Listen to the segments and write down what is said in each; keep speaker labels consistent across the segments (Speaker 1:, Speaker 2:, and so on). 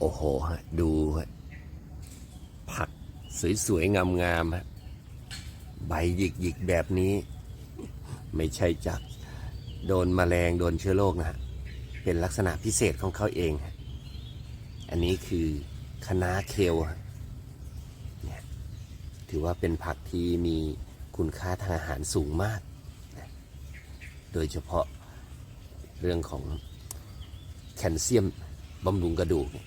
Speaker 1: โอ้โหฮะดูฮะผักสวยๆ งามๆฮะใบหยิกๆ แบบนี้ ไม่ใช่จากโดนแมลงโดนเชื้อโรคนะฮะเป็นลักษณะพิเศษของเขาเองฮะอันนี้คือคะน้าเคลฮะเนี่ยถือว่าเป็นผักที่มีคุณค่าทางอาหารสูงมาก โดยเฉพาะเรื่องของแคลเซียมบำรุงกระดูกเนี่ย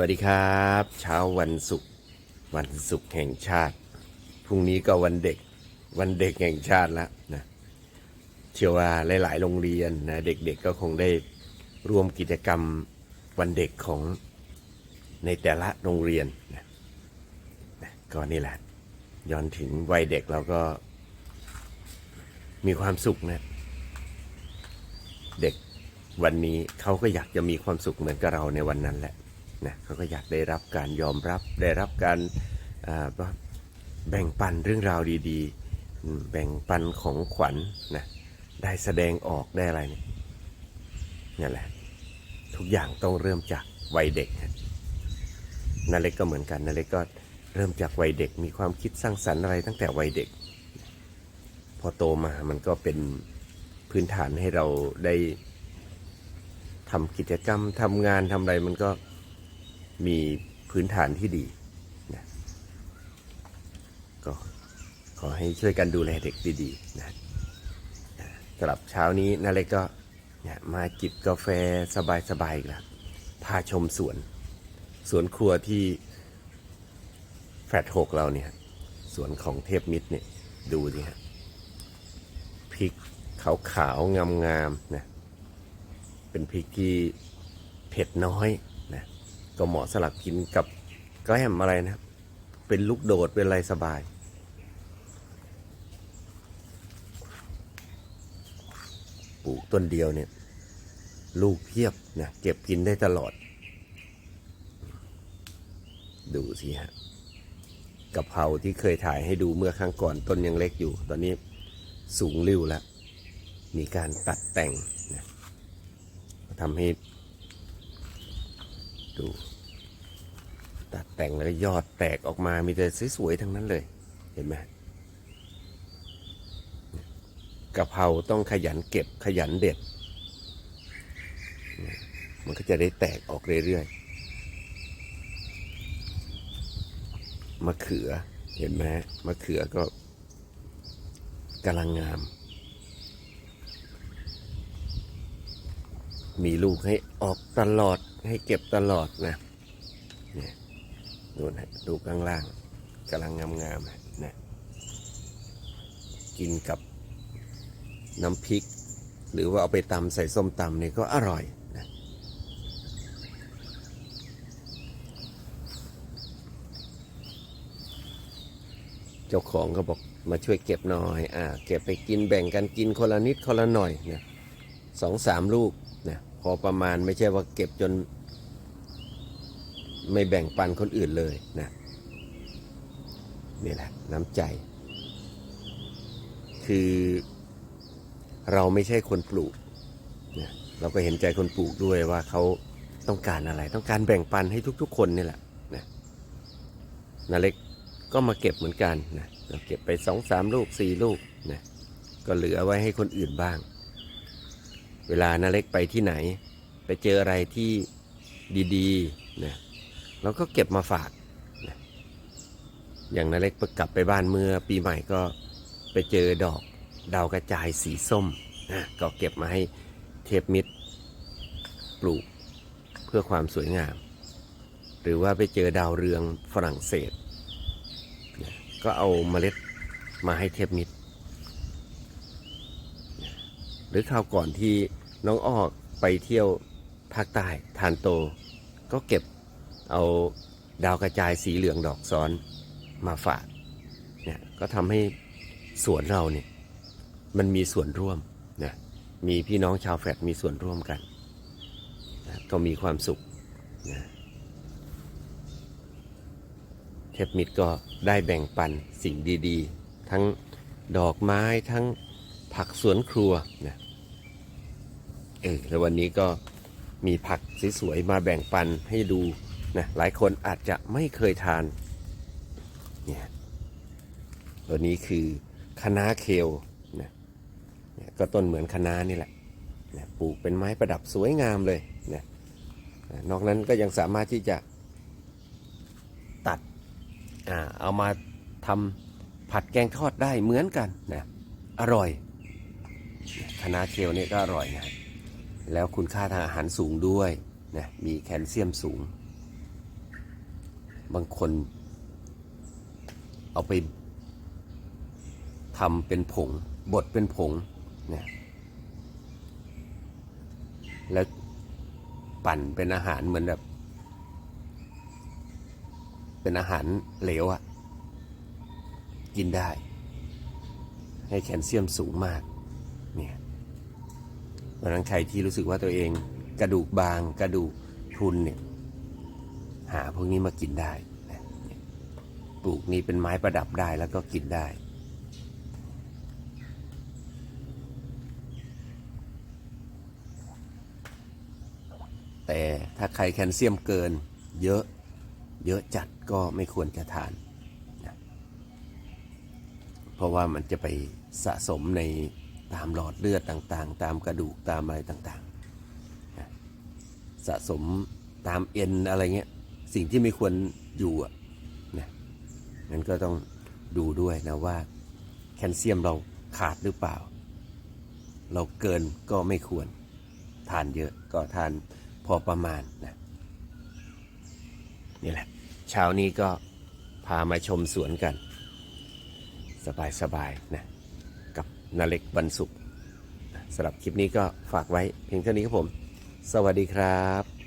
Speaker 1: วัสดีครับ เช้าวันศุกร์วันศุกร์แห่งชาติพรุ่งนี้ก็วันเด็กวันเด็กแห่งชาติแล้วนะเชื่อว่าหลาย ๆ โรงเรียนนะเด็ก ๆ ก็คงได้ร่วมกิจกรรมวันเด็กของในแต่ละโรงเรียนนะนะก็นี่แหละย้อนถึงวัยเด็กเราก็มีความสุขนะเด็กวันนี้เขาก็อยากจะมีความสุขเหมือนกับเราในวันนั้นแหละ นะเขาก็อยากได้รับการยอมรับได้รับการาแบ่งปันเรื่องราวดีๆ แบ่งปันของขวัญนะได้แสดงออกได้อะไรเนี่ยนั่แหละทุกอย่างต้องเริ่มจากวัยเด็กฮะนาเล็กก็เหมือนกันนาเล็กก็เริ่มจากวัยเด็กมีความคิดสร้างสรรค์อะไรตั้งแต่วัยเด็ก พอโตมามันก็เป็นพื้นฐานให้เราได้ทำกิจกรรมทำงานทำอะไรมันก็ มีพื้นฐานที่ดีนะก็ขอให้ช่วยกันดูแลเด็กดีๆนะสำหรับเช้านี้นาเล็กก็เนี่ยมาจิบกาแฟสบายๆอีกแล้วพาชมสวน สวนครัวที่แฟดหกเราเนี่ยสวนของเทพมิตรเนี่ยดูสิฮะพริกขาวขาวงามๆนะเป็นพริกที่เผ็ดน้อย ก็เหมาะสำหรับกินกับแกล้มอะไรนะ เป็นลูกโดดเป็นอะไรสบาย ปลูกต้นเดียวเนี่ย ลูกเพียบนะเก็บกินได้ตลอด ดูสิฮะกะเพราที่เคยถ่ายให้ดูเมื่อครั้งก่อนต้นยังเล็กอยู่ ตอนนี้สูงริ้วแล้ว มีการตัดแต่งนะทำให้ ดู ตัดแต่งแล้วยอดแตกออกมามีแต่สวยๆทั้งนั้นเลย เห็นไหมกะเพราต้องขยันเก็บขยันเด็ด มันก็จะได้แตกออกเรื่อยๆมะเขือเห็นไหมมะเขือก็กำลังงาม มีลูกให้ออกตลอดให้เก็บตลอดนะเนี่ยดูนะดูข้างล่างกำลังงามงามๆนะกินกับน้ำพริก หรือว่าเอาไปตำใส่ส้มตำเนี่ยก็อร่อยนะเจ้าของก็บอกมาช่วยเก็บหน่อย อ่า เก็บไปกินแบ่งกันกินคนละนิดคนละหน่อยนะสองสามลูก พอประมาณไม่ใช่ว่าเก็บจน ไม่แบ่งปันคนอื่นเลยนะนี่แหละน้ำใจ คือเราไม่ใช่คนปลูกนะเราก็เห็นใจคนปลูกด้วยว่าเขาต้องการอะไร ต้องการแบ่งปันให้ทุก ๆ คนนี่แหละนะนาเล็กก็มาเก็บเหมือนกันนะเราเก็บไปสองสามลูกสี่ลูกนะก็เหลือไว้ให้คนอื่นบ้าง เวลานาเล็กไปที่ไหน ไปเจออะไรที่ดีๆนะเราก็เก็บมาฝากนะอย่างนาเล็กกลับไปบ้านเมื่อปีใหม่ก็ไปเจอดอกดาวกระจายสีส้มนะก็เก็บมาให้เทพมิตรปลูกเพื่อความสวยงาม หรือว่าไปเจอดาวเรืองฝรั่งเศสนะก็เอาเมล็ดมาให้เทพมิตร หรือคราวก่อนที่น้องอ้อไปเที่ยวภาคใต้ทานโต ก็เก็บเอาดาวกระจายสีเหลืองดอกซ้อนมาฝากเนี่ยก็ทำให้สวนเราเนี่ยมันมีส่วนร่วมนะมีพี่น้องชาวแฟลตมีส่วนร่วมกันนะก็มีความสุขนะเทพมิตรก็ได้แบ่งปันสิ่งดี ๆ ทั้งดอกไม้ทั้ง ผักสวนครัวนะเออแล้ววันนี้ก็มีผักสวยๆมาแบ่งปันให้ดูนะหลายคนอาจจะไม่เคยทานเนี่ยตัวนี้คือคะน้าเคลนะนก็ต้นเหมือนคะน้านี่แหละนะปลูกเป็นไม้ประดับสวยงามเลยนะนอกนั้นก็ยังสามารถที่จะตัดอเอามาทำผัดแกงทอดได้เหมือนกันนะอร่อย คะน้าเคลเนี่ยก็อร่อยนะแล้วคุณค่าทางอาหารสูงด้วยนะมีแคลเซียมสูง บางคน เอาไปทำเป็นผงบดเป็นผงนะแล้วปั่นเป็นอาหารเหมือนแบบ เป็นอาหารเหลวอะกินได้ ให้แคลเซียมสูงมาก เนี่ยเพราะนั้นใครที่รู้สึกว่าตัวเองกระดูกบางกระดูกพรุนเนี่ยหาพวกนี้มากินได้นะปลูกนี้เป็นไม้ประดับได้แล้วก็กินได้ แต่ถ้าใครแคลเซียมเกินเยอะเยอะจัดก็ไม่ควรจะทานนะเพราะว่ามันจะไปสะสมใน ตามหลอดเลือดต่างๆ ตามกระดูกตามอะไรต่างๆ สะสมตามเอ็นอะไรเงี้ย สิ่งที่ไม่ควรอยู่อะนะนั้นก็ต้องดูด้วยนะว่าแคลเซียมเราขาดหรือเปล่า เราเกินก็ไม่ควร ทานเยอะก็ทานพอประมาณนะนี่แหละ เช้านี้ก็พามาชมสวนกัน สบายๆนะ นาเล็กวันศุกร์สำหรับคลิปนี้ก็ฝากไว้เพียงเท่านี้ครับผม สวัสดีครับ